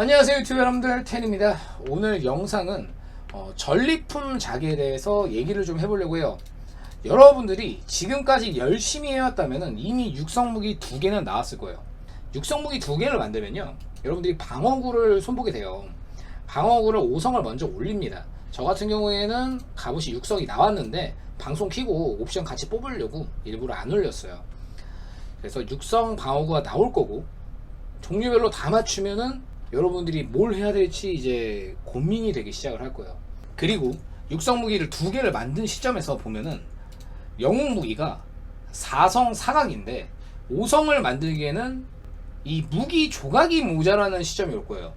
안녕하세요 유튜브 여러분들. 텐입니다. 오늘 영상은 어, 전리품 작에 대해서 얘기를 좀 해보려고 해요. 여러분들이 지금까지 열심히 해왔다면 이미 육성무기 두 개는 나왔을 거예요. 육성무기 두 개를 만들면요 여러분들이 방어구를 손보게 돼요. 방어구를 5성을 먼저 올립니다. 저 같은 경우에는 갑옷이 육성이 나왔는데 방송 키고 옵션 같이 뽑으려고 일부러 안 올렸어요. 그래서 육성 방어구가 나올 거고 종류별로 다 맞추면은 여러분들이 뭘 해야 될지 이제 고민이 되기 시작을 할 거예요. 그리고 육성 무기를 두 개를 만든 시점에서 보면은 영웅 무기가 4성 사각인데 5성을 만들기에는 이 무기 조각이 모자라는 시점이 올 거예요.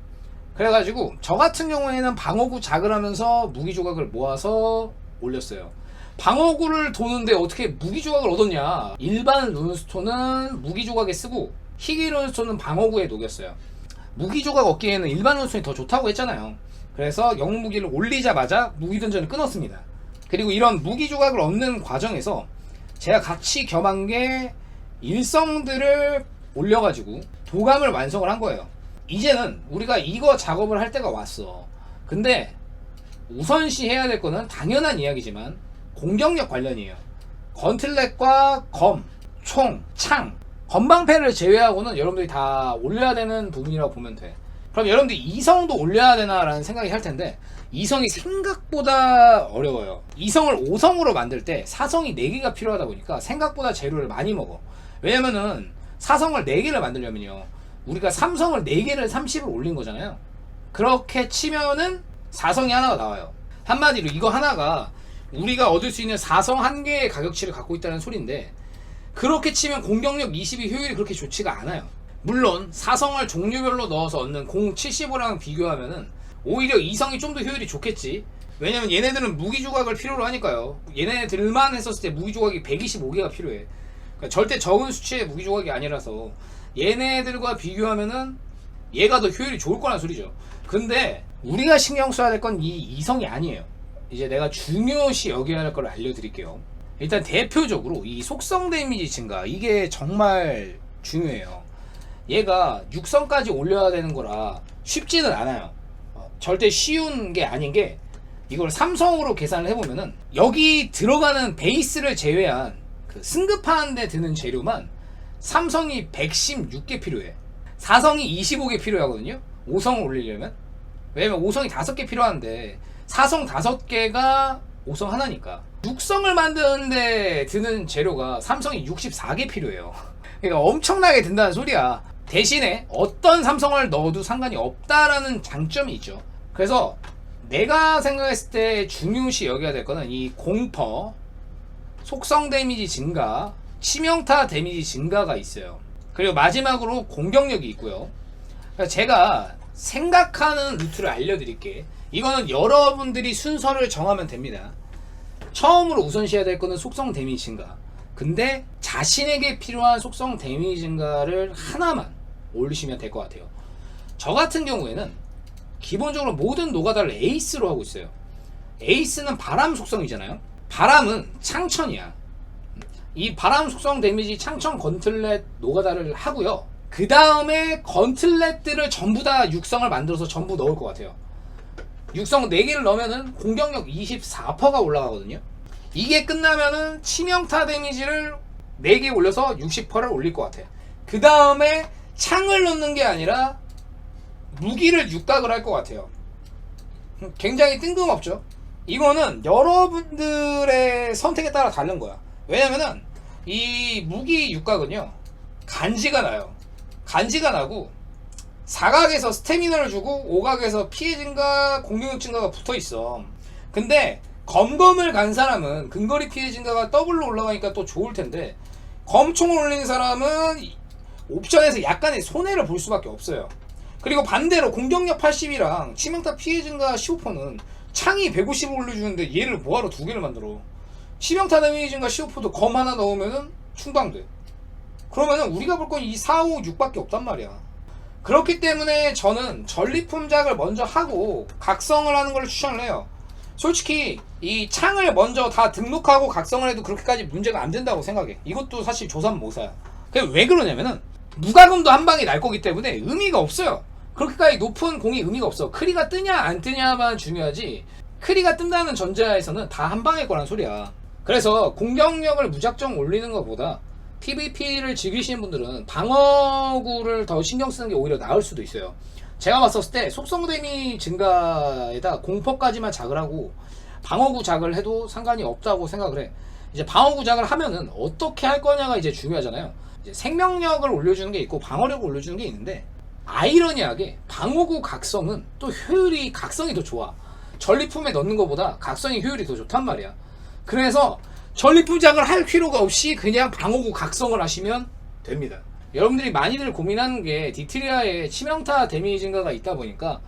그래가지고 저 같은 경우에는 방어구 작을 하면서 무기 조각을 모아서 올렸어요. 방어구를 도는데 어떻게 무기 조각을 얻었냐? 일반 룬스톤은 무기 조각에 쓰고 희귀 룬스톤은 방어구에 녹였어요. 무기 조각 얻기에는 일반 룬스톤이 더 좋다고 했잖아요. 그래서 영웅 무기를 올리자마자 무기 던전을 끊었습니다. 그리고 이런 무기 조각을 얻는 과정에서 제가 같이 겸한 게 일성들을 올려가지고 도감을 완성을 한 거예요. 이제는 우리가 이거 작업을 할 때가 왔어. 근데 우선시 해야 될 거는 당연한 이야기지만 공격력 관련이에요. 건틀렛과 검, 총, 창, 건방패를 제외하고는 여러분들이 다 올려야 되는 부분이라고 보면 돼. 그럼 여러분들이 이성도 올려야 되나라는 생각이 할 텐데 이성이 생각보다 어려워요. 이성을 5성으로 만들 때 사성이 4개가 필요하다 보니까 생각보다 재료를 많이 먹어. 왜냐면은 사성을 4개를 만들려면요. 우리가 삼성을 4개를 30을 올린 거잖아요. 그렇게 치면은 사성이 하나가 나와요. 한마디로 이거 하나가 우리가 얻을 수 있는 사성 한 개의 가격치를 갖고 있다는 소리인데 그렇게 치면 공격력 20이 효율이 그렇게 좋지가 않아요. 물론 사성을 종류별로 넣어서 얻는 공 75랑 비교하면은 오히려 이성이 좀 더 효율이 좋겠지. 왜냐면 얘네들은 무기 조각을 필요로 하니까요. 얘네들만 했었을 때 무기 조각이 125개가 필요해. 그러니까 절대 적은 수치의 무기 조각이 아니라서 얘네들과 비교하면은 얘가 더 효율이 좋을 거란 소리죠. 근데 우리가 신경 써야 될 건 이 이성이 아니에요. 이제 내가 중요시 여겨야 할 걸 알려드릴게요. 일단 대표적으로 이 속성 데미지 증가 이게 정말 중요해요. 얘가 6성까지 올려야 되는 거라 쉽지는 않아요. 어, 절대 쉬운 게 아닌 게 이걸 삼성으로 계산을 해보면은 여기 들어가는 베이스를 제외한 그 승급하는데 드는 재료만 삼성이 116개 필요해. 4성이 25개 필요하거든요. 5성을 올리려면. 왜냐면 5성이 5개 필요한데 4성 5개가 5성 하나니까. 6성을 만드는데 드는 재료가 삼성이 64개 필요해요. 그러니까 엄청나게 든다는 소리야. 대신에 어떤 삼성을 넣어도 상관이 없다라는 장점이 있죠. 그래서 내가 생각했을 때 중요시 여겨야 될 거는 이 공퍼, 속성 데미지 증가, 치명타 데미지 증가가 있어요. 그리고 마지막으로 공격력이 있고요. 그래서 제가 생각하는 루트를 알려드릴게. 이거는 여러분들이 순서를 정하면 됩니다. 처음으로 우선시해야 될 거는 속성 데미지 증가. 근데 자신에게 필요한 속성 데미지 증가를 하나만 올리시면 될 것 같아요. 저 같은 경우에는 기본적으로 모든 노가다를 에이스로 하고 있어요. 에이스는 바람 속성이잖아요. 바람은 창천이야. 이 바람 속성 데미지 창천 건틀렛 노가다를 하고요. 그 다음에 건틀렛들을 전부 다 육성을 만들어서 전부 넣을 것 같아요. 육성 4개를 넣으면은 공격력 24%가 올라가거든요. 이게 끝나면은 치명타 데미지를 4개 올려서 60%를 올릴 것 같아요. 그 다음에 창을 넣는 게 아니라 무기를 육각을 할 것 같아요. 굉장히 뜬금없죠? 이거는 여러분들의 선택에 따라 다른 거야. 왜냐면은 이 무기 육각은요, 간지가 나요. 간지가 나고, 사각에서 스태미너를 주고, 오각에서 피해 증가, 공격력 증가가 붙어 있어. 근데, 검검을 간 사람은 근거리 피해 증가가 더블로 올라가니까 또 좋을 텐데, 검총을 올린 사람은 옵션에서 약간의 손해를 볼 수밖에 없어요. 그리고 반대로 공격력 80이랑 치명타 피해 증가 15%는 창이 150을 올려주는데 얘를 뭐하러 두 개를 만들어. 치명타 데미지 증가 15%도 검 하나 넣으면은 충당돼. 그러면은 우리가 볼 건 이 4, 5, 6밖에 없단 말이야. 그렇기 때문에 저는 전리품작을 먼저 하고 각성을 하는 걸 추천을 해요. 솔직히 이 창을 먼저 다 등록하고 각성을 해도 그렇게까지 문제가 안 된다고 생각해. 이것도 사실 조삼모사야. 그게 왜 그러냐면은 무과금도 한 방에 날 거기 때문에 의미가 없어요. 그렇게까지 높은 공이 의미가 없어. 크리가 뜨냐 안 뜨냐만 중요하지. 크리가 뜬다는 전제하에서는 다 한 방에 거란 소리야. 그래서 공격력을 무작정 올리는 것보다 PVP를 즐기시는 분들은 방어구를 더 신경 쓰는 게 오히려 나을 수도 있어요. 제가 봤었을 때 속성 데미 증가에다 공포까지만 작을 하고 방어구 작을 해도 상관이 없다고 생각을 해. 이제 방어구 작을 하면은 어떻게 할 거냐가 이제 중요하잖아요. 이제 생명력을 올려주는 게 있고 방어력을 올려주는 게 있는데 아이러니하게 방어구 각성은 또 효율이 각성이 더 좋아. 전리품에 넣는 것보다 각성이 효율이 더 좋단 말이야. 그래서 전리품작을 할 필요가 없이 그냥 방어구 각성을 하시면 됩니다. 여러분들이 많이들 고민하는 게 디트리아에 치명타 데미지 증가가 있다 보니까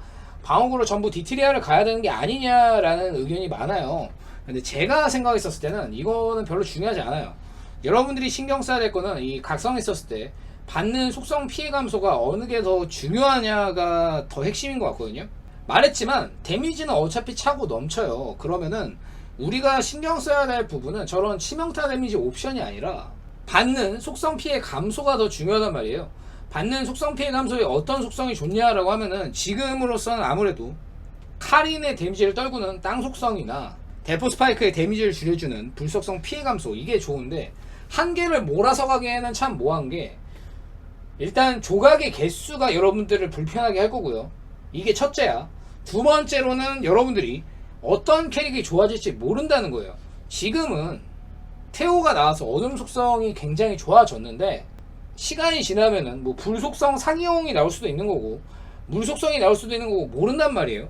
방어구로 전부 디트리아를 가야 되는 게 아니냐라는 의견이 많아요. 근데 제가 생각했었을 때는 이거는 별로 중요하지 않아요. 여러분들이 신경 써야 될 거는 이 각성했었을 때 받는 속성 피해 감소가 어느 게 더 중요하냐가 더 핵심인 것 같거든요. 말했지만 데미지는 어차피 차고 넘쳐요. 그러면은 우리가 신경 써야 될 부분은 저런 치명타 데미지 옵션이 아니라 받는 속성 피해 감소가 더 중요하단 말이에요. 받는 속성 피해 감소에 어떤 속성이 좋냐라고 하면은 지금으로서는 아무래도 카린의 데미지를 떨구는 땅 속성이나 대포 스파이크의 데미지를 줄여주는 불속성 피해 감소 이게 좋은데 한 개를 몰아서 가기에는 참 모한 게 일단 조각의 개수가 여러분들을 불편하게 할 거고요. 이게 첫째야. 두 번째로는 여러분들이 어떤 캐릭이 좋아질지 모른다는 거예요. 지금은 태오가 나와서 어둠 속성이 굉장히 좋아졌는데 시간이 지나면은 뭐 불속성 상이용이 나올 수도 있는 거고 물 속성이 나올 수도 있는 거고 모른단 말이에요.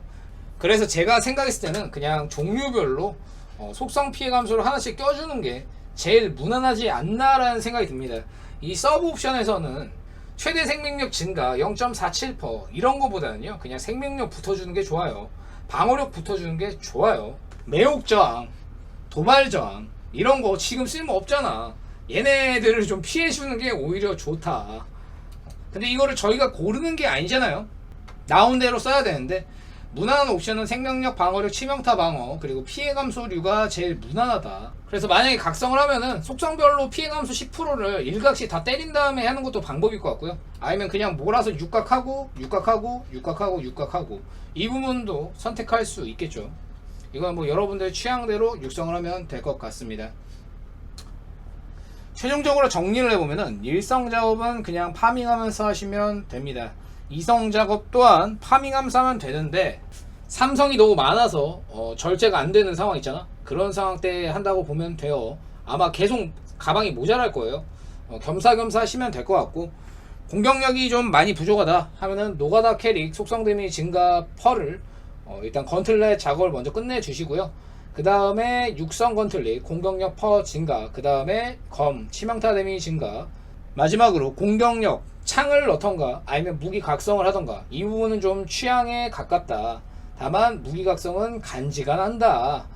그래서 제가 생각했을 때는 그냥 종류별로 어, 속성 피해 감소를 하나씩 껴주는 게 제일 무난하지 않나라는 생각이 듭니다. 이 서브 옵션에서는 최대 생명력 증가 0.47% 이런 거보다는요 그냥 생명력 붙어주는 게 좋아요. 방어력 붙어주는 게 좋아요. 매혹 저항, 도발 저항 이런 거 지금 쓸모 없잖아. 얘네들을 좀 피해주는 게 오히려 좋다. 근데 이거를 저희가 고르는 게 아니잖아요. 나온 대로 써야 되는데 무난한 옵션은 생명력, 방어력, 치명타 방어 그리고 피해 감소류가 제일 무난하다. 그래서 만약에 각성을 하면은 속성별로 피해 감소 10%를 일각씩 다 때린 다음에 하는 것도 방법일 것 같고요. 아니면 그냥 몰아서 육각하고 육각하고 육각하고 육각하고 이 부분도 선택할 수 있겠죠. 이건 뭐 여러분들 취향대로 육성을 하면 될 것 같습니다. 최종적으로 정리를 해보면은 일성 작업은 그냥 파밍하면서 하시면 됩니다. 이성 작업 또한 파밍하면서 하면 되는데 삼성이 너무 많아서 어, 절제가 안 되는 상황 있잖아. 그런 상황 때 한다고 보면 돼요. 아마 계속 가방이 모자랄 거예요. 어, 겸사겸사 하시면 될 것 같고 공격력이 좀 많이 부족하다 하면은 노가다 캐릭 속성 데미 증가 펄을 어, 일단 건틀렛 작업을 먼저 끝내 주시고요. 그 다음에 육성 건틀릿 공격력 퍼 증가 그 다음에 검 치명타 데미 증가 마지막으로 공격력 창을 넣던가 아니면 무기 각성을 하던가 이 부분은 좀 취향에 가깝다 다만 무기 각성은 간지가 난다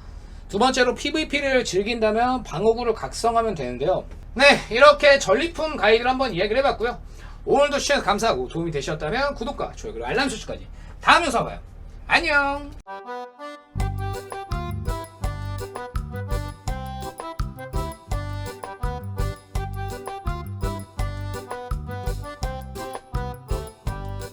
두 번째로 PVP를 즐긴다면 방어구를 각성하면 되는데요. 네, 이렇게 전리품 가이드를 한번 이야기를 해봤고요. 오늘도 시청 감사하고 도움이 되셨다면 구독과 좋아요 그리고 알람 설정까지 다음 영상 봐요. 안녕.